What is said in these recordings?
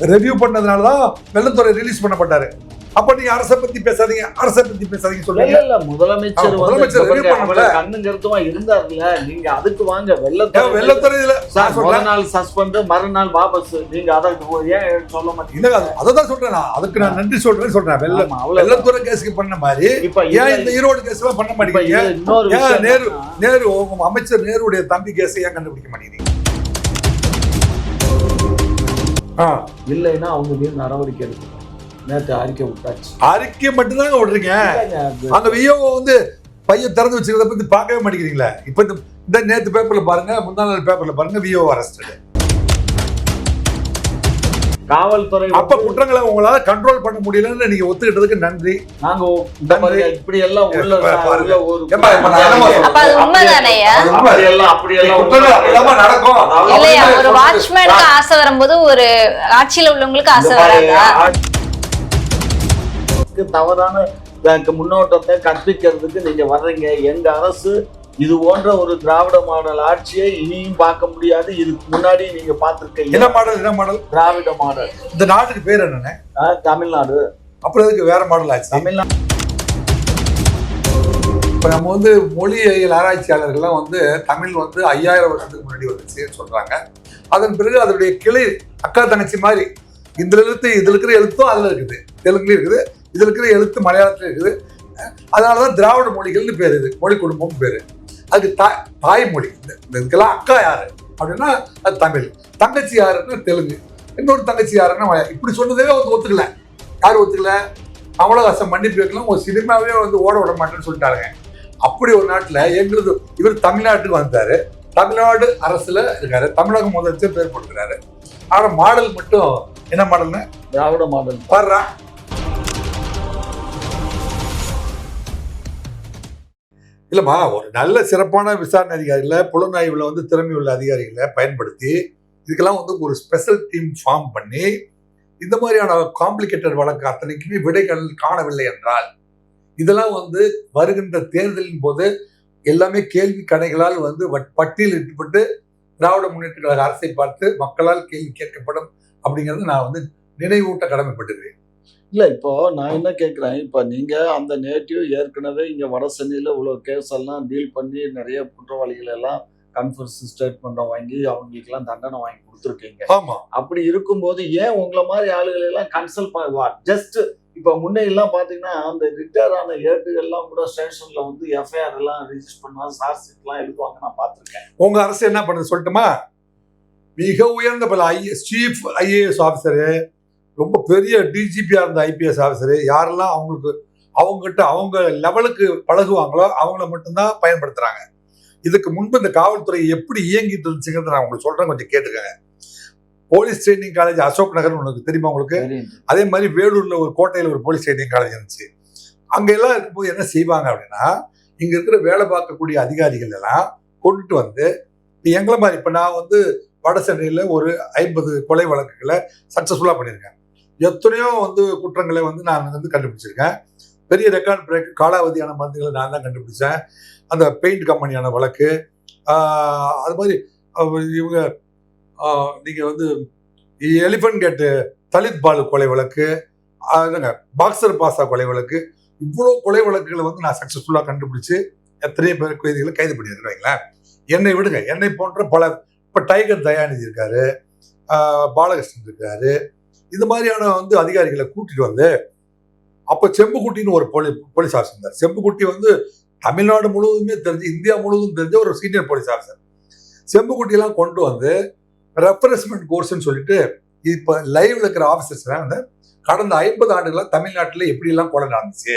Review பண்ணதுனால தான் Vellathurai release பண்ணப்பட்டாரு. அப்ப நீங்க அரசை பத்தி பேசாதீங்க அரசை பத்தி பேசாதீங்க இல்ல சொல்றீங்க இல்ல முதலமைச்சர் முதலமைச்சர் review பண்ணல. கண்ணும் கருத்துமா இருந்தாருல நீங்க அதுக்கு வாங்க வெள்ளத்துறை வெள்ளத்துறை சொல்றேன் முதல் நாள் சஸ்பெண்ட் மறுநாள் வாபஸ். நீங்க அதற்கு ஏன் சொல்ல மாட்டீங்க? இல்ல அதை தான் சொல்றேன் நான். அதுக்கு நான் நன்றி சொல்றேன்னு சொல்றேன். வெள்ள ஆமா, அவ்வளவுதான். வெள்ளத்துறை கேஸுக்கு பண்ண மாதிரி இப்ப ஏன் இந்த ஈரோடு கேஸ் எல்லாம் பண்ண மாட்டேங்கிறீங்க நேரு- நேரு அமைச்சர் நேருடைய தம்பி கேஸ் ஏன் கண்டுபிடிக்க மாட்டேங்கிறீங்க? இல்லைன்னா அவங்க மீது நடவடிக்கை எடுக்கணும். நேற்று அறிக்கை விட்டாச்சு. அறிக்கை மட்டும்தாங்க விடுறீங்க. அங்க விஓ வந்து பையன் திறந்து வச்சிருக்கிறத பத்தி பார்க்கவே மாட்டேங்கிறீங்களா. இப்ப இந்த நேத்து பேப்பர்ல பாருங்க முந்தா நாள் பேப்பர்ல பாருங்க விஓ அரெஸ்ட் காவல்துறை அப்ப குற்றங்களை உங்களால கண்ட்ரோல் பண்ண முடியலன்னு நீங்க ஒத்துக்கிட்டதுக்கு நன்றி. நாங்க இந்த மாதிரி இப்படி எல்லாம் உள்ள ஒரு வாட்ச்மேனுக்கு ஆசை வரும்போது ஒரு ஆட்சியில உள்ளவங்களுக்கு ஆசை வராதா? தவறான முன்னோட்டத்தை கற்பிக்கிறதுக்கு நீங்க வர்றீங்க. எங்க அரசு இது போன்ற ஒரு திராவிட மாடல் ஆட்சியை இனியும் பார்க்க முடியாது. இதுக்கு முன்னாடி நீங்க என்ன பார்த்திருக்கீங்க மாடல் என்ன மாடல்? திராவிட மாடல். இந்த நாட்டுக்கு பேர் என்னன்னு தமிழ்நாடு. அப்புறம் எதுக்கு வேற மாடல் ஆச்சு? தமிழ்நாடு. இப்ப நம்ம வந்து மொழியியல் ஆராய்ச்சியாளர்கள்லாம் வந்து தமிழ் வந்து ஐயாயிரம் வருஷத்துக்கு முன்னாடி வந்துச்சுன்னு சொல்றாங்க. அதன் பிறகு அதனுடைய கிளை அக்கா தங்கச்சி மாதிரி இந்த எழுத்து இதுல இருக்கிற எழுத்தும் அதுல இருக்குது. தெலுங்குல இருக்குது இதுல இருக்கிற எழுத்து மலையாளத்துல இருக்குது. அதனாலதான் திராவிட மொழிகள்னு பேர் இது. மொழி குடும்பம் பேரு. அதுக்கு தாய் தாய்மொழி. இந்த இதுக்கெல்லாம் அக்கா யாரு? அப்படின்னா அது தமிழ். தங்கச்சி யாருன்னா தெலுங்கு. இன்னொரு தங்கச்சி யாருன்னா இப்படி சொன்னதே வந்து ஒத்துக்கல. யார் ஒத்துக்கல. கமலஹாசன் மன்னிப்பு வைக்கலாம் ஒரு சினிமாவே வந்து ஓட விட மாட்டேன்னு சொல்லிட்டாருங்க அப்படி ஒரு நாட்டுல எங்களுது இவர் தமிழ்நாட்டுக்கு வந்தாரு. தமிழ்நாடு அரசுல இருக்காரு. தமிழக முதலமைச்சர் பேர் கொடுக்குறாரு ஆனா மாடல் மட்டும் என்ன மாடல்னு? திராவிட மாடல். பாடுறா இல்லைம்மா ஒரு நல்ல சிறப்பான விசாரணை அதிகாரிகளை புலனாய்வில் வந்து திறமை உள்ள அதிகாரிகளை பயன்படுத்தி இதுக்கெல்லாம் வந்து ஒரு ஸ்பெஷல் டீம் ஃபார்ம் பண்ணி இந்த மாதிரியான காம்ப்ளிகேட்டட் வழக்கு அத்தனைக்குமே விடைகள் காணவில்லை என்றால் இதெல்லாம் வந்து வருகின்ற தேர்தலின் போது எல்லாமே கேள்வி கடைகளால் வந்து வட்- திராவிட முன்னேற்ற கழக அரசை பார்த்து மக்களால் கேள்வி கேட்கப்படும் அப்படிங்கிறது நான் வந்து நினைவூட்ட கடமைப்பட்டிருக்கிறேன். இல்ல இப்போ நான் என்ன கேக்குறேன் இப்ப நீங்க அந்த நேட்டிவ் ஏற்கனவே இங்க வட சென்னையில இவ்வளவு கேஸ் எல்லாம் டீல் பண்ணி நிறைய குற்றவாளிகள் எல்லாம் கன்ஃபரன்ஸ் ஸ்டேட்மெண்ட் வாங்கி அவங்களுக்கு எல்லாம் தண்டனை வாங்கி கொடுத்துருக்கீங்க. ஆமா. அப்படி இருக்கும்போது ஏன் உங்களை மாதிரி ஆளுகளை எல்லாம் கன்சல்ட் பண்ணுவா ஜஸ்ட் இப்ப முன்னே எல்லாம் பாத்தீங்கன்னா அந்த ரிட்டையர் ஆன ஏட்டுகள் எல்லாம் கூட ஸ்டேஷன்ல வந்து எஃப்ஐஆர் எல்லாம் ரிஜிஸ்டர் பண்ணுவாங்க சார்ஜ் ஷீட் எல்லாம் எழுதுவாங்க நான் பாத்திருக்கேன் உங்க அரசு என்ன பண்ணுது சொல்லட்டுமா? மிக உயர்ந்த பல ஐஏஎஸ் சீஃப் ஐஏஎஸ் ஆஃபீஸரு ரொம்ப பெரிய டிஜிபியா இருந்த ஐபிஎஸ் ஆஃபீஸரு யாரெல்லாம் அவங்களுக்கு அவங்ககிட்ட அவங்க லெவலுக்கு பழகுவாங்களோ அவங்கள மட்டும்தான் பயன்படுத்துறாங்க. இதுக்கு முன்பு இந்த காவல்துறை எப்படி இயங்கிட்டு இருந்துச்சுங்கிறத நான் உங்களுக்கு சொல்றேன் கொஞ்சம் கேட்டுக்கங்க. Police training college Ashok Nagar உனக்கு தெரியுமா உங்களுக்கு? அதே மாதிரி வேலூர்ல ஒரு கோட்டையில ஒரு போலீஸ் ட்ரைனிங் காலேஜ் இருந்துச்சு. அங்க எல்லாம் இருக்கும்போது என்ன செய்வாங்க அப்படின்னா இங்க இருக்கிற வேலை பார்க்கக்கூடிய அதிகாரிகள் எல்லாம் கொண்டுட்டு வந்து இப்ப எங்களை மாதிரி இப்ப நான் வந்து வட சென்னையில ஒரு ஐம்பது கொலை வழக்குகளை சக்சஸ்ஃபுல்லா பண்ணியிருக்கேன். எத்தனையோ வந்து குற்றங்களை வந்து நான் வந்து கண்டுபிடிச்சிருக்கேன். பெரிய ரெக்கார்ட் பிரேக் காலாவதியான மருந்துகளை நான் தான் கண்டுபிடிச்சேன். அந்த பெயிண்ட் கம்பெனியான வழக்கு. அது மாதிரி இவங்க நீங்கள் வந்து எலிஃபன்ட் கேட்டு தலித் பாலு கொலை வழக்கு அதுங்க என்னங்க பாக்ஸர் பாசா கொலை வழக்கு இவ்வளோ கொலை வழக்குகளை வந்து நான் சக்ஸஸ்ஃபுல்லாக கண்டுபிடிச்சி எத்தனையோ பேர் கைதிகளை கைது பண்ணியிருக்கிறேன் என்னை விடுங்க. என்னை போன்ற பல இப்போ டைகர் தயாநிதி இருக்காரு பாலகிருஷ்ணன் இருக்காரு இந்த மாதிரியான வந்து அதிகாரிகளை கூட்டிட்டு வந்து அப்போ செம்புக்குட்டின்னு ஒரு போலீ போலீஸ் ஆஃபீஸர் இருந்தார். செம்புக்குட்டி வந்து தமிழ்நாடு முழுவதுமே தெரிஞ்சு இந்தியா முழுவதும் தெரிஞ்ச ஒரு சீனியர் போலீஸ் ஆஃபீஸர். செம்புக்குட்டியெல்லாம் கொண்டு வந்து ரெஃப்ரெஷ்மெண்ட் கோர்ஸ்ன்னு சொல்லிட்டு இப்போ லைவ்ல இருக்கிற ஆஃபீஸர்ஸ் வந்து கடந்த ஐம்பது ஆண்டுகளாக தமிழ்நாட்டில் எப்படிலாம் கொலை நடந்துச்சு?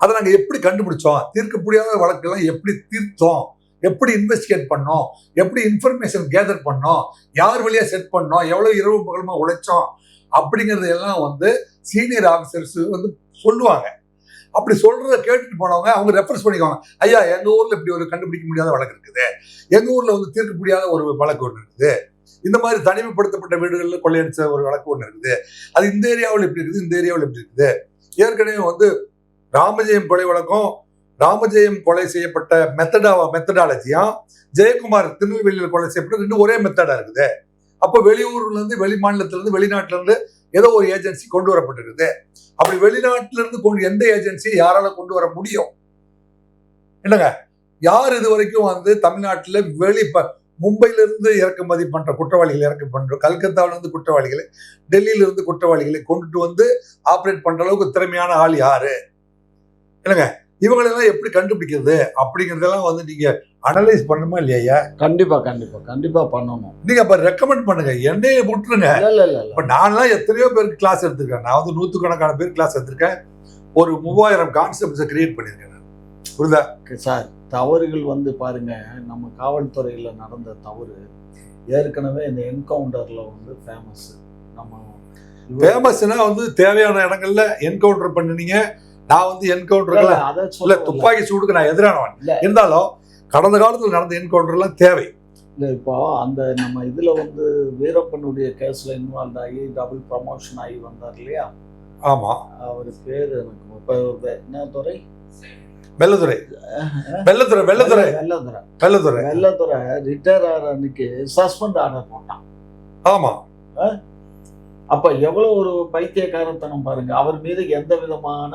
அதை நாங்கள் எப்படி கண்டுபிடிச்சோம்? தீர்க்க முடியாத வழக்கெல்லாம் எப்படி தீர்த்தோம்? எப்படி இன்வெஸ்டிகேட் பண்ணோம்? எப்படி இன்ஃபர்மேஷன் கேதர் பண்ணோம்? யார் வழியாக செட் பண்ணோம்? எவ்வளோ இரவு பகலமா உழைச்சோம்? அப்படிங்கிறது எல்லாம் வந்து சீனியர் ஆஃபீஸர்ஸ் வந்து சொல்லுவாங்க. அப்படி சொல்றத கேட்டுட்டு போனவங்க அவங்க ரெஃபரன்ஸ் பண்ணிக்குவாங்க. ஐயா எங்க ஊர்ல இப்படி ஒரு கண்டுபிடிக்க முடியாத வழக்கு இருக்குது. எங்க ஊர்ல வந்து தீர்க்க முடியாத ஒரு வழக்கு ஒன்று இருக்குது. இந்த மாதிரி தனிமைப்படுத்தப்பட்ட வீடுகளில் கொள்ளையடிச்ச ஒரு வழக்கு ஒன்று இருக்குது. அது இந்த ஏரியாவில் எப்படி இருக்குது இந்த ஏரியாவில் எப்படி இருக்குது. ஏற்கனவே வந்து ராமஜெயம் கொலை வழக்கம் ராமஜெயம் கொலை செய்யப்பட்ட மெத்தடா மெத்தடாலஜியும் ஜெயக்குமார் திருநெல்வேலியில் கொலை செய்யப்பட்ட ரெண்டு ஒரே மெத்தடா இருக்குது. அப்போ வெளியூர்லேருந்து வெளி மாநிலத்திலேருந்து வெளிநாட்டிலேருந்து ஏதோ ஒரு ஏஜென்சி கொண்டு வரப்பட்டிருக்குது. அப்படி வெளிநாட்டிலேருந்து கொண்டு எந்த ஏஜென்சியை யாரால கொண்டு வர முடியும்? என்னங்க? யார் இது வரைக்கும் வந்து தமிழ்நாட்டில் வெளி ப- இறக்குமதி பண்ற குற்றவாளிகளை இறக்கு பண்ற கல்கத்தாவிலிருந்து குற்றவாளிகளை டெல்லியிலிருந்து குற்றவாளிகளை கொண்டுட்டு வந்து ஆப்ரேட் பண்ற அளவுக்கு திறமையான ஆள் யாரு? என்னங்க? இவங்களெல்லாம் எப்படி கண்டுபிடிக்கிறது அப்படிங்கறதெல்லாம் வந்து நீங்க அனலைஸ் பண்ணுமா இல்லையா? கண்டிப்பா கண்டிப்பா கண்டிப்பா பண்ணணும். நீங்க அப்ப ரெக்கமெண்ட் பண்ணுங்க. என்னைய விட்டுருங்க. இல்ல இல்ல இப்ப நான்லாம் எத்தனையோ பேருக்கு கிளாஸ் எடுத்திருக்கேன். நான் வந்து நூத்துக்கணக்கான பேர் கிளாஸ் எடுத்திருக்கேன். ஒரு மூவாயிரம் கான்செப்ட்ஸை கிரியேட் பண்ணியிருக்கேன் நான். புரியுதா? சார் தவறுகள் வந்து பாருங்க. நம்ம காவல்துறையில நடந்த தவறு ஏற்கனவே இந்த என்கவுண்டர்ல வந்து ஃபேமஸ் நம்ம ஃபேமஸ்னா வந்து தேவையான இடங்கள்ல என்கவுண்டர் பண்ணினீங்க. நான் வந்து இல்ல, என்கவுண்டர்ல இல்ல. துப்பாக்கி சூடுக்கு நான் எதிரானவன். இருந்தாலும் கடந்த காலத்துல நடந்த என்கவுண்டர் எல்லாம் தேவை. இல்ல இப்போ அந்த நம்ம இதுல வந்து வீரப்பனுடைய கேஸ்ல இன்வால்வ் ஆகி டபுள் ப்ரமோஷன் ஆகி வந்தார் இல்லையா? ஆமா. அவர் பேர் எனக்கு இப்ப என்ன துறை? வெள்ளத்துறை. வெள்ளத்துறை வெள்ளத்துறை. வெள்ளத்துறை. ரிட்டையர் ஆகிற அன்னைக்கு சஸ்பெண்ட் ஆர்டர் போட்டான். ஆமா. அப்ப எவ்வளவு ஒரு பைத்தியக்காரத்தனம் பாருங்க. அவர் மீது எந்த விதமான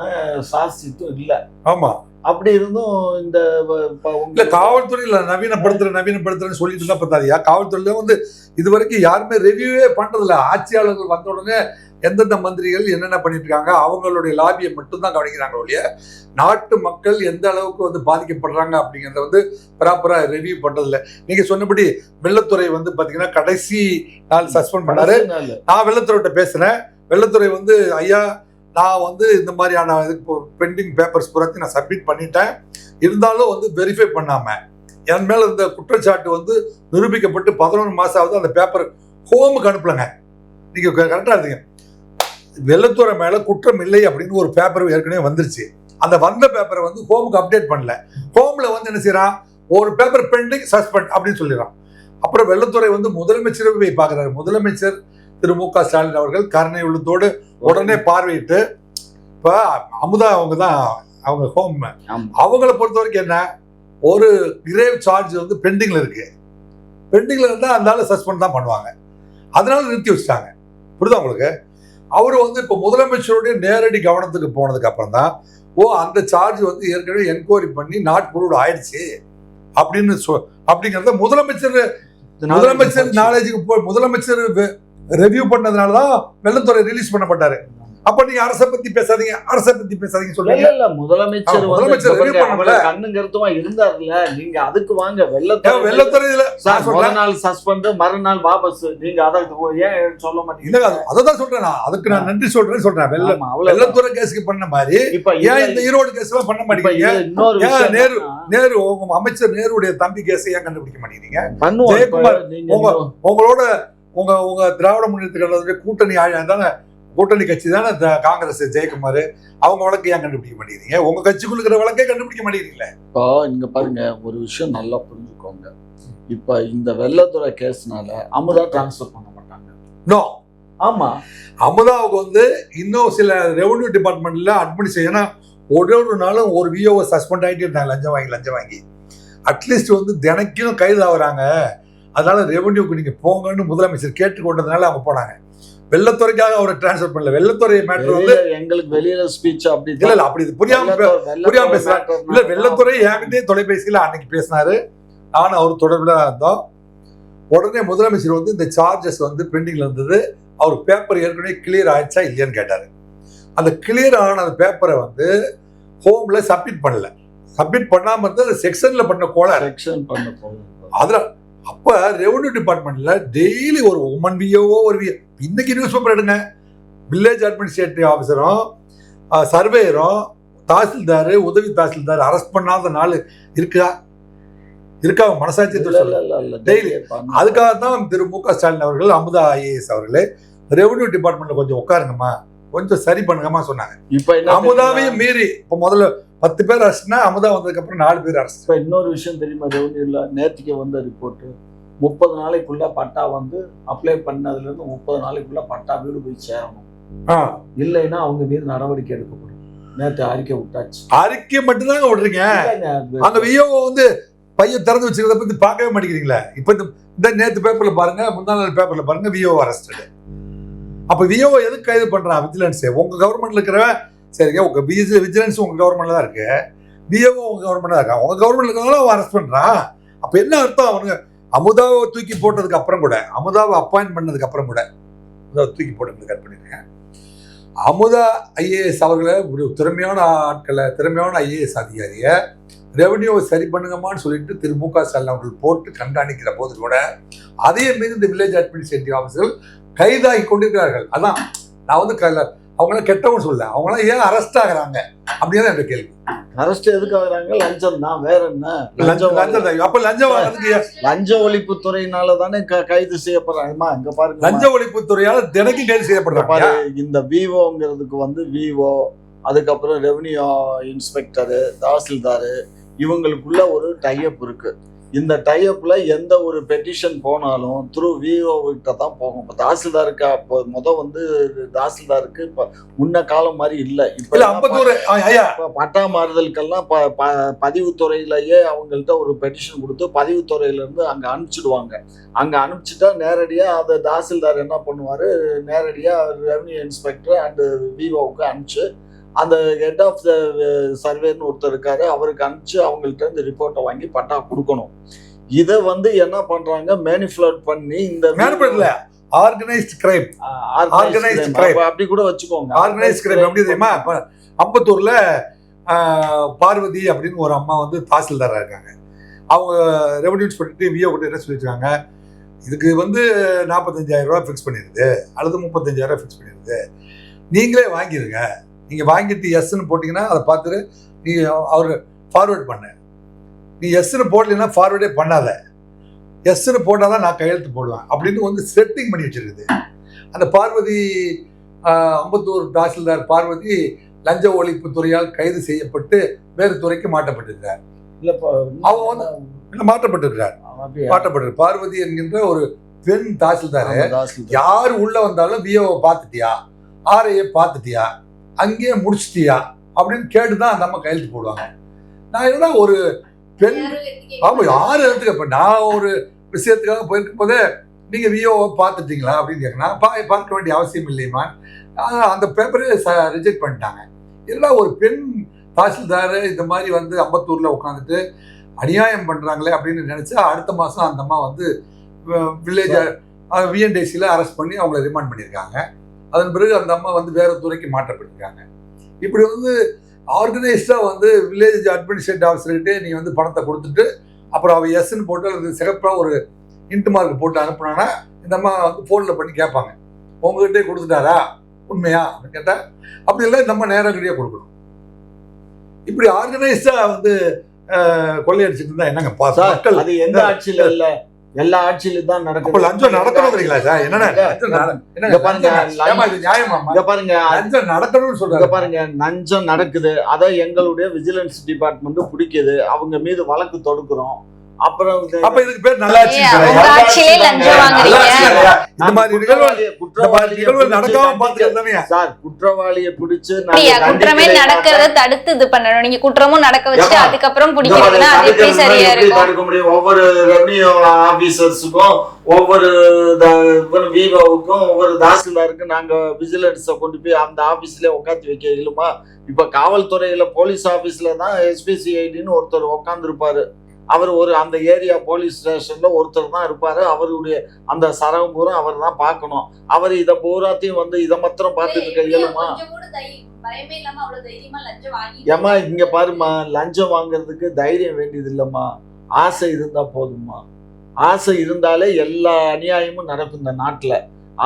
சாட்சித்தும் இல்ல. ஆமா. அப்படி இருந்தும் இந்த இல்ல காவல்துறையில நவீனப்படுத்துற நவீனப்படுத்துறேன்னு சொல்லிட்டு இருந்தா பத்தாதியா காவல்துறையில வந்து இது வரைக்கும் யாருமே ரிவ்யூவே பண்றதில்ல. ஆட்சியாளர்கள் வந்த உடனே எந்தெந்த மந்திரிகள் என்னென்ன பண்ணிட்டு இருக்காங்க அவங்களுடைய லாபியை மட்டும்தான் கவனிக்கிறாங்க ஒழிய நாட்டு மக்கள் எந்த அளவுக்கு வந்து பாதிக்கப்படுறாங்க அப்படிங்கறத வந்து ப்ராப்பரா ரிவ்யூ பண்றதில்ல. நீங்க சொன்னபடி வெள்ளத்துறை வந்து பாத்தீங்கன்னா கடைசி நாள் சஸ்பெண்ட் பண்ணாரு. நான் வெள்ளத்துறைகிட்ட பேசுனேன் வெள்ளத்துறை வந்து ஐயா நான் வந்து இந்த மாதிரியான பெண்டிங் பேப்பர்ஸ் பூராத்தையும் நான் சப்மிட் பண்ணிட்டேன். இருந்தாலும் வந்து வெரிஃபை பண்ணாம என் மேல இருந்த குற்றச்சாட்டு வந்து நிரூபிக்கப்பட்டு பதினொன்று மாசம் ஆகுது. அந்த பேப்பர் ஹோமுக்கு அனுப்பலங்க. நீங்க கரெக்டா இருந்தீங்க வெள்ளத்துறை மேல குற்றம் இல்லை அப்படின்னு ஒரு பேப்பர் ஏற்கனவே வந்துருச்சு. அந்த வந்த பேப்பரை வந்து ஹோமுக்கு அப்டேட் பண்ணல. ஹோம்ல வந்து என்ன செய்யறான் ஒரு பேப்பர் பெண்டிங் சஸ்பெண்ட் அப்படின்னு சொல்லிடுறான். அப்புறம் வெள்ளத்துறை வந்து முதலமைச்சரை போய் பார்க்குறாரு. முதலமைச்சர் திரு மு க ஸ்டாலின் அவர்கள் கருணை உள்ளத்தோடு உடனே பார்வையிட்டு இப்போ அமுதா அவங்க தான் அவங்க ஹோம். அவங்கள பொறுத்த வரைக்கும் என்ன? ஒரு கிரேவ் சார்ஜ் வந்து பெண்டிங்ல இருக்கு. பெண்டிங்ல இருந்தா அந்த ஆளு சஸ்பெண்ட் தான் பண்ணுவாங்க. அதனால நிறுத்தி வச்சுட்டாங்க. புரியுதா உங்களுக்கு? அவர் வந்து இப்போ முதலமைச்சருடைய நேரடி கவனத்துக்கு போனதுக்கு அப்புறம் தான் ஓ அந்த சார்ஜ் வந்து ஏற்கனவே என்கொயரி பண்ணி நாட் ப்ரூவ்ட் ஆயிடுச்சு. அப்படின்னு சொ அப்படிங்கிறத முதலமைச்சர் முதலமைச்சர் நாலேஜுக்கு போய் முதலமைச்சர் ரெவ்யூ பண்ணதுனால தான் வெள்ளத்துறை ரிலீஸ் பண்ணப்பட்டாரு. அப்ப நீங்க அரசை பத்தி பேசாதீங்க. அரசை பத்தி பேசாதீங்க இல்ல சொல்றீங்க. இல்ல, முதலமைச்சர் முதலமைச்சர் கண்ணும் கருத்துமா இருந்தாருல்ல. நீங்க அதுக்கு வாங்க வெள்ளத்துறை வெள்ளத்துறையில முத நாள் சஸ்பெண்ட் மறுநாள் வாபஸ். நீங்க அதை ஏன் சொல்ல இல்ல மாட்டீங்க அததான் சொல்றேன் நான். அதுக்கு நான் நன்றி சொல்றேன்னு சொல்றேன். வெள்ள ஆமா, அவ்வளவுதான். வெள்ளத்துறை கேஸுக்கு பண்ண மாதிரி இப்ப ஏன் இந்த ஈரோடு கேஸ் எல்லாம் பண்ண மாட்டேங்கிறீங்க? இன்னொரு நேரு- நேரு உங்க அமைச்சர் நேருடைய தம்பி கேஸ் ஏன் கண்டுபிடிக்க மாட்டேங்கிறீங்க? ஜெயக்குமார், உங்களோட உங்க உங்க திராவிட முன்னேற்ற கூட்டணி தானே கூட்டணி கட்சி தானே த- காங்கிரஸ் ஜெயக்குமார்? அவங்க வழக்கு ஏன் கண்டுபிடிக்க மாட்டேங்கிறீங்க? உங்க கட்சிக்குள்ள இருக்கிற வழக்கே கண்டுபிடிக்க மாட்டேங்கிறீங்களே? இப்போ இங்க பாருங்க ஒரு விஷயம் நல்லா புரிஞ்சுக்கோங்க. இப்ப இந்த வெள்ளத்துறை கேஸ்னால அமுதா டிரான்ஸ்ஃபர் பண்ண மாட்டாங்க. நோ ஆமா. அமுதாவுக்கு வந்து இன்னும் சில ரெவன்யூ டிபார்ட்மெண்ட்ல அட்மினிஸ்ட் ஏன்னா ஒரு ஒரு நாளும் ஒரு விஓ சஸ்பெண்ட் ஆகிட்டே இருந்தாங்க லஞ்சம் வாங்கி லஞ்சம் வாங்கி. அட்லீஸ்ட் வந்து தினைக்கும் கைது ஆகுறாங்க. அதனால ரெவன்யூக்கு நீங்க போங்கன்னு முதலமைச்சர் கேட்டுக்கொண்டதுனால அவங்க போனாங்க. வெள்ளத்துறைக்காக அவரை டிரான்ஸ்ஃபர் பண்ணல. வெள்ளத்துறை மேட்டர் வந்து எங்களுக்கு வெளியில ஸ்பீச் அப்படி இல்ல இல்ல அப்படி புரியாம புரியாம பேசுறாரு. இல்ல வெள்ளத்துறை என்கிட்டயே தொலைபேசியில அன்னைக்கு பேசினாரு. நானும் அவர் தொடர்புல இருந்தோம். உடனே முதலமைச்சர் வந்து இந்த சார்ஜஸ் வந்து பெண்டிங்ல இருந்தது. அவர் பேப்பர் ஏற்கனவே கிளியர் ஆயிடுச்சா இல்லையான்னு கேட்டாரு. அந்த கிளியர் ஆன அந்த பேப்பரை வந்து ஹோம்ல சப்மிட் பண்ணல. சப்மிட் பண்ணாம இருந்து அந்த செக்ஷன்ல பண்ண கோளாறு. செக்ஷன் பண்ண அதுல அப்ப ரெவன்யூ டிபார்ட்மெண்ட்ல டெய்லி ஒரு உமன் விஓவோ ஒரு இன்னைக்கு நியூஸ் பேப்பர் எடுங்க வில்லேஜ் அட்மினிஸ்ட்ரேட்டிவ் ஆஃபீஸரும் சர்வேயரும் தாசில்தார் உதவி தாசில்தார் அரெஸ்ட் பண்ணாத நாள் இருக்கா? இருக்கா? மனசாட்சி. பண்ண- அதுக்காக தான் திரு மு க ஸ்டாலின் அவர்கள் அமுதா ஐஏஎஸ் அவர்களே ரெவன்யூ டிபார்ட்மெண்ட்ல கொஞ்சம் உட்காருங்கம்மா. கொஞ்சம் சரி பண்ணுங்கம்மா சொன்னாங்க. இப்ப அமுதாவையும் மீறி இப்போ முதல்ல பத்து பேர் அரெஸ்ட்னா அமுதா வந்ததுக்கு அப்புறம் நாலு பேர் அரெஸ்ட் இப்ப இன்னொரு விஷயம் தெரியுமா ரெவன்யூல நேற்றுக்கு வந்த ரிப்போர்ட் முப்பது நாளைக்குள்ள பட்டா வந்து அப்ளை பண்ணதுல இருந்து முப்பது நாளைக்குள்ள பட்டா வீடு போய் சேரணும். இல்லைன்னா அவங்க மீது நடவடிக்கை எடுக்கப்படும். நேற்று அறிக்கை விட்டாச்சு. அறிக்கை மட்டும்தாங்க விடுறீங்க அங்க விஓ வந்து பையன் திறந்து வச்சிருக்கிறத பத்தி பார்க்கவே மாட்டேங்கிறீங்களா? இப்ப இந்த நேத்து பேப்பர்ல பாருங்க முந்தா நாள் பேப்பர்ல பாருங்க விஓ அரெஸ்டட் அப்ப விஓ எதுக்கு கைது பண்றான் விஜிலன்ஸ் உங்க கவர்மெண்ட்ல இருக்கிறவன் சரிங்க உங்க விஜிலன்ஸ் உங்க கவர்மெண்ட்ல தான் இருக்கு. விஓ உங்க கவர்மெண்ட்ல இருக்கா? உங்க கவர்மெண்ட்ல இருக்கிறவங்க அவன் அரெஸ்ட் பண்றான் அப்ப என்ன அர்த்தம் அவனுங்க? அமுதாவை தூக்கி போட்டதுக்கு அப்புறம் கூட அமுதாவை அப்பாயிண்ட் பண்ணதுக்கு அப்புறம் கூட அமுதாவை தூக்கி போட்டது கட் பண்ணிருக்கேன். அமுதா ஐஏஎஸ் அவர்களை ஒரு திறமையான ஆட்களை திறமையான ஐஏஎஸ் அதிகாரியை ரெவன்யூவை சரி பண்ணுங்கம்மான்னு சொல்லிட்டு திரு மு க ஸ்டாலின் அவர்கள் போட்டு கண்காணிக்கிற போது கூட அதே மீது இந்த வில்லேஜ் அட்மினிஸ்ட்ரேட்டிவ் ஆஃபீஸர்கள் கைதாகி கொண்டிருக்கிறார்கள். அதான் நான் வந்து க- அவங்களாம் கெட்டவங்க சொல்ல அவங்களாம் ஏன் அரெஸ்ட் ஆகுறாங்க? அப்படின்னு என்னோட கேள்வி. அரெஸ்ட் எதுக்கு ஆகுறாங்க லஞ்சம் தான். வேற என்ன? லஞ்சம் லஞ்சம் தான். அப்ப லஞ்சம் லஞ்ச ஒழிப்பு துறையினால தானே கைது செய்யப்படுறாங்கம்மா இங்க பாருங்க லஞ்ச ஒழிப்பு துறையால தினக்கும் கைது செய்யப்படுறாங்க. பாரு இந்த விவோங்கிறதுக்கு வந்து விவோ அதுக்கப்புறம் ரெவன்யூ இன்ஸ்பெக்டரு தாசில்தாரு இவங்களுக்குள்ள ஒரு டைப் இருக்கு. இந்த டைப்ல எந்த ஒரு பெட்டிஷன் போனாலும் த்ரூ விஓ கிட்ட தான் போகும். இப்போ தாசில்தாருக்கு அப்போ முத வந்து தாசில்தாருக்கு இப்போ முன்ன காலம் மாதிரி இல்லை. இப்போ பட்டா மாறுதலுக்கெல்லாம் ப ப பதிவுத்துறையிலேயே அவங்கள்ட்ட ஒரு பெட்டிஷன் கொடுத்து பதிவுத்துறையிலேருந்து அங்கே அனுப்பிச்சிடுவாங்க. அங்கே அனுப்பிச்சிட்டா நேரடியாக அதை தாசில்தார் என்ன பண்ணுவார்? நேரடியாக ரெவன்யூ இன்ஸ்பெக்டர் அண்டு விஓவுக்கு அனுப்பிச்சு அந்த ஹெட் ஆஃப் த சர்வேன்னு ஒருத்தர் இருக்காரு. அவருக்கு அனுப்பிச்சு அவங்கள்ட்ட இந்த ரிப்போர்ட்டை வாங்கி பட்டா கொடுக்கணும். இதை வந்து என்ன பண்றாங்க? மேனிஃபுலேட் பண்ணி இந்த மேனுபேட்ல ஆர்கனைஸ்ட் கிரைம் ஆர்கனைஸ்ட் crime. அப்படி கூட வச்சுக்கோங்க. ஆர்கனைஸ்ட் கிரைம் எப்படி தெரியுமா? அம்பத்தூர்ல பார்வதி அப்படின்னு ஒரு அம்மா வந்து தாசில்தாரா இருக்காங்க. அவங்க ரெவன்யூ இன்ஸ்பெக்டர் விஓ கிட்ட என்ன சொல்லியிருக்காங்க? இதுக்கு வந்து நாற்பத்தஞ்சாயிரம் ரூபாய் ஃபிக்ஸ் பண்ணிடுது. அல்லது முப்பத்தஞ்சாயிரம் ஃபிக்ஸ் பண்ணிடுது. நீங்களே வாங்கிருங்க. நீங்க வாங்கிட்டு எஸ்ன்னு போட்டீங்கன்னா அதை பார்த்துட்டு நீ அவர் ஃபார்வேர்ட் பண்ணு. நீ எஸ்ன்னு போடலைன்னா ஃபார்வேர்டே பண்ணாத. எஸ்ன்னு போட்டால் தான் நான் கையெழுத்து போடுவேன் அப்படின்னு வந்து செட்டிங் பண்ணி வச்சிருக்குது. அந்த பார்வதி அம்பத்தூர் தாசில்தார் பார்வதி லஞ்ச ஒழிப்பு துறையால் கைது செய்யப்பட்டு வேறு துறைக்கு மாற்றப்பட்டிருக்கிறார். இல்ல அவங்க வந்து இல்ல, மாற்றப்பட்டிருக்கிறார். அப்படியா? மாற்றப்பட்டிரு பார்வதி என்கின்ற ஒரு பெண் தாசில்தார். யார் உள்ள வந்தாலும் விஓவை பார்த்துட்டியா? ஆர்ஐயை பார்த்துட்டியா? அங்கேயே முடிச்சிட்டியா? அப்படின்னு கேட்டு தான் அந்த அம்மா கையெழுத்து போடுவாங்க. நான் என்னடா ஒரு பெண் ஆமா யாரு எடுத்துக்க இப்ப நான் ஒரு விஷயத்துக்காக போயிருக்கும் போதே நீங்க விஓவை பார்த்துட்டீங்களா அப்படின்னு கேட்கணும் பா பார்க்க வேண்டிய அவசியம் இல்லையம்மா அந்த பேப்பரே ரிஜெக்ட் பண்ணிட்டாங்க. இல்லைன்னா ஒரு பெண் தாசில்தார் இந்த மாதிரி வந்து அம்பத்தூர்ல உட்காந்துட்டு அநியாயம் பண்றாங்களே அப்படின்னு நினைச்சா அடுத்த மாசம் அந்த அம்மா வந்து வில்லேஜ் விஎன்டிசியில் அரெஸ்ட் பண்ணி அவங்கள ரிமாண்ட் பண்ணியிருக்காங்க. அதன் பிறகு அந்த அம்மா வந்து வேற துறைக்கு மாற்றப்பட்டிருக்காங்க. இப்படி வந்து ஆர்கனைஸ்டாக வந்து வில்லேஜ் அட்மினிஸ்ட்ரேட்டிவ் ஆஃபீஸர்கிட்டே நீ வந்து பணத்தை கொடுத்துட்டு அப்புறம் அவ எஸ்ன்னு போட்டு அல்லது சிறப்பாக ஒரு இன்ட் மார்க் போட்டு அனுப்புனானா இந்த அம்மா வந்து ஃபோனில் பண்ணி கேட்பாங்க. உங்ககிட்டே கொடுத்துட்டாரா? உண்மையா? அப்படின்னு கேட்டால் அப்படி இல்லை இந்த அம்மா நேரடியாக கொடுக்கணும். இப்படி ஆர்கனைஸ்டாக வந்து கொள்ளையடிச்சிட்டு இருந்தா என்னங்க அது எந்த ஆட்சியில இல்ல? எல்லா ஆட்சியிலும் தான் அப்ப நடக்குது லஞ்சம் நடக்கணுங்கிறீங்களா சார் இங்க பாருங்க, இது பாருங்க லஞ்சம் நடக்கணும்னு இங்க சொல்றாங்க பாருங்க லஞ்சம் நடக்குது. அதை எங்களுடைய விஜிலன்ஸ் டிபார்ட்மெண்ட் பிடிக்குது. அவங்க மீது வழக்கு தொடுக்கிறோம். அப்புறம் அப்ப இதுக்கு பேர் நல்லாட்சி இந்த மாதிரி நிகழ்வு நடக்காம தானே சார் குற்றவாளியை பிடிச்சு குற்றமே நடக்கிறத தடுத்து இது பண்ணணும். நீங்க குற்றமும் நடக்க ஏம்மா, அதுக்கப்புறம் பிடிக்கிறதுனா அது எப்படி தடுக்கிறது சரியா எப்படி இருக்கும்? தடுக்க முடியும்? ஒவ்வொரு ரெவன்யூ ஆபீசர்ஸுக்கும் ஒவ்வொரு விவோவுக்கும் ஒவ்வொரு தாசில்தாருக்கும் நாங்க விஜிலன்ஸை கொண்டு போய் அந்த ஆபீஸ்லயே உட்காந்து வைக்க இயலுமா? இப்ப காவல்துறையில போலீஸ் ஆபீஸ்ல தான் எஸ்பிசிஐடின்னு ஒருத்தர் உட்காந்துருப்பாரு அவர் ஒரு அந்த ஏரியா போலீஸ் ஸ்டேஷன்ல ஒருத்தர் தான் இருப்பாரு. அவருடைய அந்த சரகம் பூரா அவர் தான் பார்க்கணும். அவர் இதை பூராத்தையும் வந்து இதை மாத்திரம் பார்த்துட்டு இருக்க இயலுமா? ஏம்மா இங்க பாருமா லஞ்சம் வாங்குறதுக்கு தைரியம் வேண்டியது இல்லம்மா. ஆசை இருந்தா போதுமா ஆசை இருந்தாலே எல்லா அநியாயமும் நடக்கும் இந்த நாட்டுல.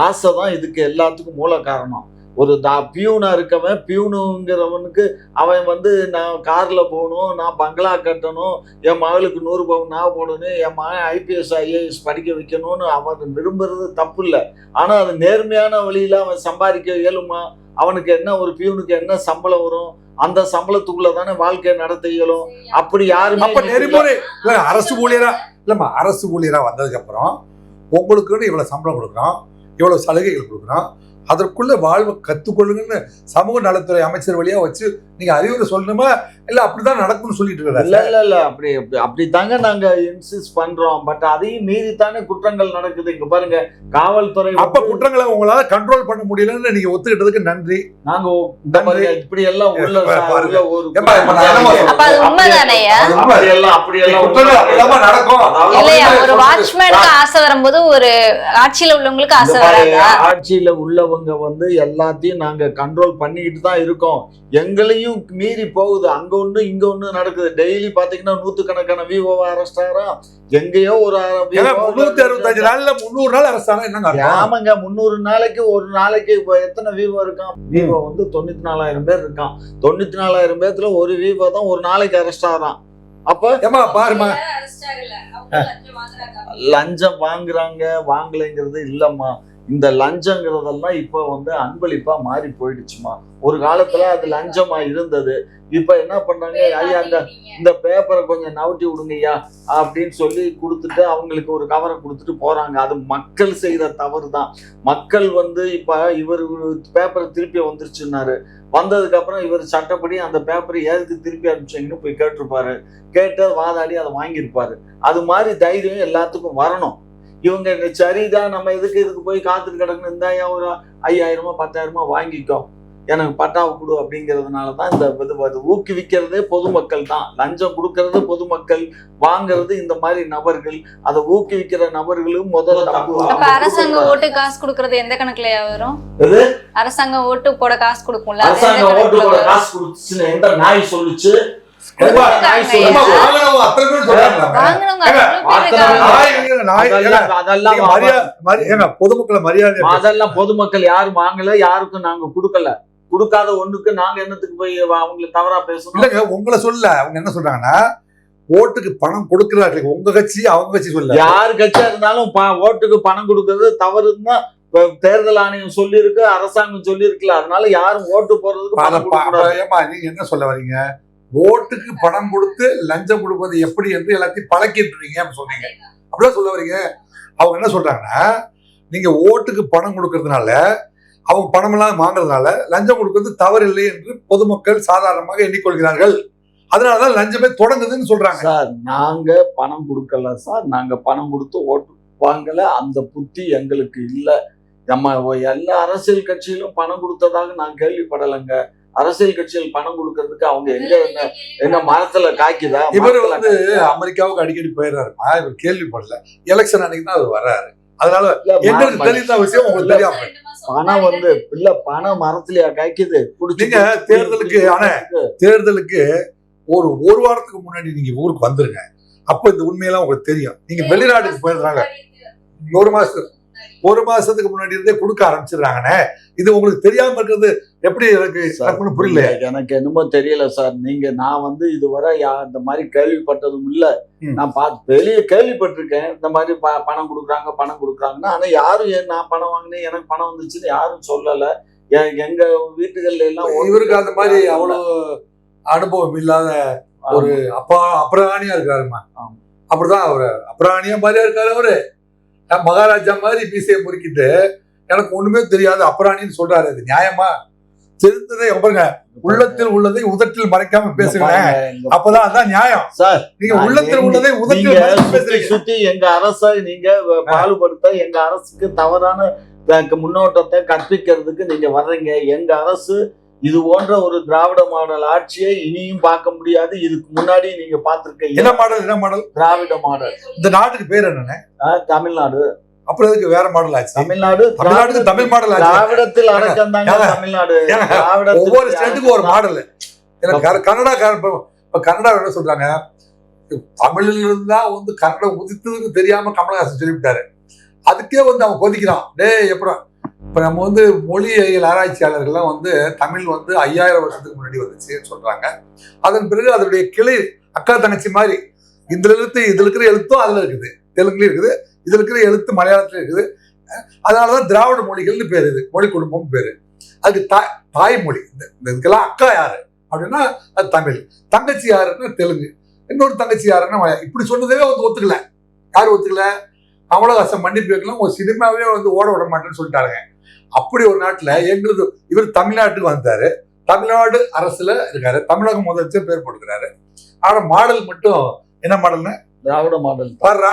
ஆசை தான் இதுக்கு எல்லாத்துக்கும் மூல காரணம். ஒரு தா பியூனா இருக்கவன் பியூனுங்கிறவனுக்கு அவன் வந்து நான் கார்ல போகணும் நான் பங்களா கட்டணும் என் மகளுக்கு நூறு பவுன் நான் போடணும் என் மகன் ஐபிஎஸ் ஐஏஎஸ் படிக்க வைக்கணும்னு அவன் விரும்புறது தப்பு இல்லை ஆனா அது நேர்மையான வழியில அவன் சம்பாதிக்க இயலுமா? அவனுக்கு என்ன ஒரு பியூனுக்கு என்ன சம்பளம் வரும்? அந்த சம்பளத்துக்குள்ள தானே வாழ்க்கையை நடத்த இயலும். அப்படி யாருமே அப்ப நெறிமுறை இல்ல, அரசு ஊழியரா இல்லம்மா அரசு ஊழியரா வந்ததுக்கு அப்புறம் உங்களுக்குன்னு இவ்வளவு சம்பளம் கொடுக்குறோம் இவ்வளவு சலுகைகள் கொடுக்குறோம் அதற்குள்ள வாழ்வை கத்துக்கொள்ளுங்கன்னு சமூக நலத்துறை அமைச்சர் வழியா வச்சு நீங்க அறிவுரை சொல்லணுமா? இல்ல அப்படிதான் நடக்கும்னு சொல்லிட்டு இல்ல இருக்கிறாரு இல்ல இல்ல. அப்படி அப்படி- அப்படித்தாங்க நாங்க இன்சிஸ்ட் பண்றோம். பட் அதையும் மீறி தானே குற்றங்கள் நடக்குது. இங்க பாருங்க காவல்துறை அப்ப குற்றங்களை உங்களால கண்ட்ரோல் பண்ண முடியலன்னு நீங்க ஒத்துக்கிட்டதுக்கு நன்றி. நாங்க இந்த பாருங்க இப்படி எல்லாம் உள்ள ஒரு. அப்படி அப்படி. வாட்ச்மேனுக்கு ஆசை வரும்போது ஒரு ஆட்சியில உள்ளவங்களுக்கு ஆசை வராதா? ஆட்சியில உள்ளவங்க வந்து எல்லாத்தையும் நாங்க கண்ட்ரோல் பண்ணிக்கிட்டு தான் இருக்கோம். எங்களையும் மீறி போகுது. அங்க ஒண்ணு இங்க ஒண்ணு நடக்குது. டெய்லி பாத்தீங்கன்னா நூத்துக்கணக்கான விவோ அரெஸ்ட் ஆகிறோம் எங்கேயோ ஒரு முன்னூத்தி அறுபத்தஞ்சு நாள்ல முந்நூறு நாள் அரசாங்கம் என்னங்க அர்த்தம்? ஆமாங்க முந்நூறு நாளைக்கு ஒரு நாளைக்கு இப்போ எத்தனை விவோ இருக்கான்? விவோ வந்து தொண்ணூத்தி நாலாயிரம் பேர் இருக்கான். தொண்ணூத்தி நாலாயிரம் பேர்த்துல ஒரு விவோ தான் ஒரு நாளைக்கு அரெஸ்ட் ஆகிறான். அப்ப ஏம்மா பாருமா. அவங்க. லஞ்சம் வாங்குறாங்க. வாங்கலைங்கிறது இல்லம்மா. இந்த லஞ்சங்கிறதெல்லாம் இப்ப வந்து அன்பளிப்பா மாறி போயிடுச்சுமா? ஒரு காலத்துல அது லஞ்சமா இருந்தது. இப்ப என்ன பண்ணாங்க ஐயா அந்த நீங்க. இந்த பேப்பரை கொஞ்சம் நவுட்டி விடுங்கய்யா அப்படின்னு சொல்லி கொடுத்துட்டு அவங்களுக்கு ஒரு கவரை கொடுத்துட்டு போறாங்க. அது மக்கள் செய்த தவறு தான் மக்கள் வந்து இப்ப இவர் பேப்பரை திருப்பி வந்துருச்சுன்னாரு. வந்ததுக்கு அப்புறம் இவர் சட்டப்படி அந்த பேப்பரை எதுக்கு திருப்பி அனுப்பிச்சீங்கன்னு போய் கேட்டிருப்பாரு. கேட்டு வாதாடி அதை வாங்கியிருப்பாரு. அது மாதிரி தைரியம் எல்லாத்துக்கும் வரணும். இவங்க இந்த சரிதான் நம்ம எதுக்கு இதுக்கு போய் காத்துட்டு கிடக்கணும் இந்தாயா ஒரு ஐயாயிரமா பத்தாயிரமா வாங்கிக்கோ எனக்கு பட்டாவை கொடு அப்படிங்கிறதுனால தான் இந்த இது வருது. ஊக்குவிக்கிறதே பொதுமக்கள் தான். லஞ்சம் கொடுக்கறது பொதுமக்கள் வாங்குறது இந்த மாதிரி நபர்கள். அதை ஊக்குவிக்கிற நபர்களும் முதல்ல அரசாங்கம் ஓட்டு காசு கொடுக்கறது எந்த கணக்குலயா வரும்? அரசாங்கம் ஓட்டு போட காசு கொடுக்கும்ல? அது அரசாங்கம் ஓட்டு கணக்குல போட? காசு கொடுத்துச்சுன்னு எந்த நாய் சொல்லுச்சு? பொதுமக்களை மரியாதை அதெல்லாம் பொதுமக்கள் யாரும் வாங்கல யாருக்கும் நாங்க கொடுக்கல. கொடுக்காத ஒண்ணுக்கு நாங்க என்னத்துக்கு போய் அவங்களை தவறா பேசணும்? இல்லங்க உங்களை சொல்ல அவங்க என்ன சொல்றாங்கன்னா ஓட்டுக்கு பணம் கொடுக்கிறார்கள். உங்க கட்சி அவங்க கட்சி சொல்ல. யார் கட்சியா இருந்தாலும் ஓட்டுக்கு பணம் கொடுக்கறது தவறுன்னு தேர்தல் ஆணையம் சொல்லியிருக்கு அரசாங்கம் சொல்லியிருக்குல்ல அதனால யாரும் ஓட்டு போடுறதுக்கு அத பணம் பா- கொடுக்கக்கூடாது ஏம்மா, நீங்க என்ன சொல்ல வரீங்க? ஓட்டுக்கு பணம் கொடுத்து லஞ்சம் கொடுப்பது எப்படி என்று எல்லாத்தையும் பழக்கிட்டுருக்கீங்க சொன்னீங்க. அப்படிதான் சொல்ல வரீங்க. அவங்க என்ன சொல்றாங்கன்னா நீங்க ஓட்டுக்கு பணம் கொடுக்கறதுனால அவங்க பணம் எல்லாம் வாங்குறதுனால லஞ்சம் கொடுக்கறது தவறு இல்லை என்று பொதுமக்கள் சாதாரணமாக எண்ணிக்கொள்கிறார்கள். அதனாலதான் லஞ்சமே தொடங்குதுன்னு சொல்றாங்க. சார் நாங்க பணம் கொடுக்கல சார். நாங்க பணம் கொடுத்து ஓட்டு வாங்கல. அந்த புத்தி எங்களுக்கு இல்லை. நம்ம எல்லா அரசியல் கட்சியிலும் பணம் கொடுத்ததாக நான் கேள்விப்படலைங்க. அரசியல் கட்சிகள் பணம் கொடுக்கறதுக்கு அவங்க எங்க என்ன என்ன மரத்துல காய்க்குதா? இவர் வந்து? அமெரிக்காவுக்கு அடிக்கடி போயிடுறாருமா இவர் கேள்விப்படல. எலெக்ஷன் அன்னைக்கு தான் அவர் வர்றாரு. அதனால எங்களுக்கு தெரிந்த விஷயம் உங்களுக்கு தெரியாம பணம் வந்து இல்ல பணம் மரத்துலயா காய்க்குது? நீங்க தேர்தலுக்கு, ஆனா, தேர்தலுக்கு ஒரு ஒரு வாரத்துக்கு முன்னாடி நீங்க ஊருக்கு வந்துருங்க. அப்ப இந்த உண்மையெல்லாம் உங்களுக்கு தெரியும். நீங்க வெளிநாட்டுக்கு போயிருந்தாங்க ஒரு மாசத்துக்கு ஒரு மாசத்துக்கு முன்னாடி இருந்தே கொடுக்க ஆரம்பிச்சிடுறாங்கண்ணே. இது உங்களுக்கு தெரியாம இருக்கிறது எப்படி எனக்கு சார், புரியல எனக்கு என்னமோ தெரியல சார். நீங்க நான் வந்து இதுவரை இந்த மாதிரி கேள்விப்பட்டதும் இல்ல. நான் பார்த்து வெளியே கேள்விப்பட்டிருக்கேன். இந்த மாதிரி ப- பணம் கொடுக்குறாங்க பணம் கொடுக்குறாங்கன்னா. ஆனா யாரும் ஏன் நான் பணம் வாங்கினேன் எனக்கு பணம் வந்துச்சுன்னு யாரும் சொல்லல. எங்க வீட்டுகள்ல எல்லாம் இவருக்கு அந்த மாதிரி அவ்வளவு அனுபவம் இல்லாத ஒரு அப்பா அப்ராணியா இருக்காருமா. அப்படிதான் அவரு. அப்ராணியா மாதிரியா இருக்காரு அவரு. மகாராஜா மாதிரி மீசையை முறுக்கிட்டு எனக்கு ஒண்ணுமே தெரியாது அப்ராணின்னு சொல்றாரு. அது நியாயமா? தெரிந்ததை பாருங்க. உள்ளத்தில் உள்ளதை உதட்டில் மறைக்காம இங்க- அப்பதான் அதான் நியாயம். சார் நீங்க உள்ளத்தில் உள்ளதை உதட்டில் பேசுறீங்க? சுத்தி எங்க அரசை நீங்க பாலுபடுத்த எங்க அரசுக்கு தவறான முன்னோட்டத்தை கற்பிக்கிறதுக்கு நீங்க வர்றீங்க. எங்க அரசு இது போன்ற ஒரு திராவிட மாடல் ஆட்சியை இனியும் பார்க்க முடியாது. இதுக்கு முன்னாடி நீங்க என்ன பார்த்திருக்கீங்க மாடல் என்ன மாடல்? திராவிட மாடல். இந்த நாட்டுக்கு பேர் என்னன்னு தமிழ்நாடு. அப்புறம் எதுக்கு? வேற மாடல் ஆச்சு. தமிழ்நாடு தமிழ்நாட்டுக்கு தமிழ் மாடல் ஆச்சு. திராவிடத்தில் தமிழ்நாடு. ஒவ்வொரு ஸ்டேட்டுக்கும் ஒரு மாடல் கன்னடா இப்ப கன்னடா என்ன சொல்றாங்க? தமிழில் இருந்தா வந்து கன்னடம் உதித்ததுன்னு தெரியாம கமலஹாசன் சொல்லிவிட்டாரு. அதுக்கே வந்து அவன் கொதிக்கிறான். டேய் எப்படா? இப்ப நம்ம வந்து மொழியியல் ஆராய்ச்சியாளர்கள்லாம் வந்து தமிழ் வந்து ஐயாயிரம் வருஷத்துக்கு முன்னாடி வந்துச்சுன்னு சொல்றாங்க. அதன் பிறகு அதனுடைய கிளை அக்கா தங்கச்சி மாதிரி. இந்த எழுத்து இதுல இருக்கிற எழுத்தும் அதுல இருக்குது. தெலுங்குலயும் இருக்குது. இதுல இருக்கிற எழுத்து மலையாளத்துல இருக்குது. அதனாலதான் திராவிட மொழிகள்னு பேரு இது. மொழி குடும்பம் பேரு. அதுக்கு தாய் தாய்மொழி. இந்த இதுக்கெல்லாம் அக்கா யாரு? அப்படின்னா அது தமிழ். தங்கச்சி யாருன்னா தெலுங்கு. இன்னொரு தங்கச்சி யாருன்னா மலையாளம் இப்படி சொன்னதே வந்து ஒத்துக்கல. யார் ஒத்துக்கல? கமலஹாசன் மன்னிப்பு வைக்கலாம் ஒரு சினிமாவே வந்து ஓட விட மாட்டேன்னு சொல்லிட்டாருங்க அப்படி ஒரு நாட்டுல எங்களுக்கு இவர் தமிழ்நாட்டுக்கு வந்தாரு. தமிழ்நாடு அரசுல இருக்காரு. தமிழக முதலமைச்சர் பேர் போட்டுக்கிறாரு. ஆனா மாடல் மட்டும் என்ன மாடல்னு? திராவிட மாடல் பாடுறா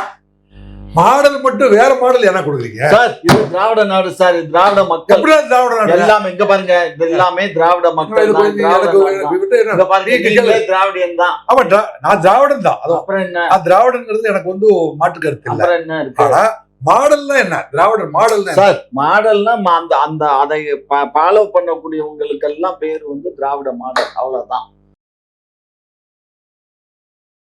மாடல் மட்டும் வேற மாடல் என்ன கொடுக்குறீங்க? சார் இது திராவிட நாடு சார். திராவிட மக்கள். திராவிட நாடு? எல்லாமே இங்க பாருங்க இது எல்லாமே திராவிட மக்கள் இது தான், திராவிட ஆமா நான் திராவிடன் தான். அப்புறம் என்ன? திராவிடங்கிறது எனக்கு வந்து மாற்று கருத்து இல்ல. அப்புறம் என்ன இருக்கு? ஆனா மாடல்னா என்ன? திராவிடர் மாடல்னா என்ன? சார் மாடல்னா அந்த அந்த அதை ஃபாலோ பண்ணக்கூடியவங்களுக்கு எல்லாம் பேர் வந்து திராவிட மாடல். அவ்வளவுதான்.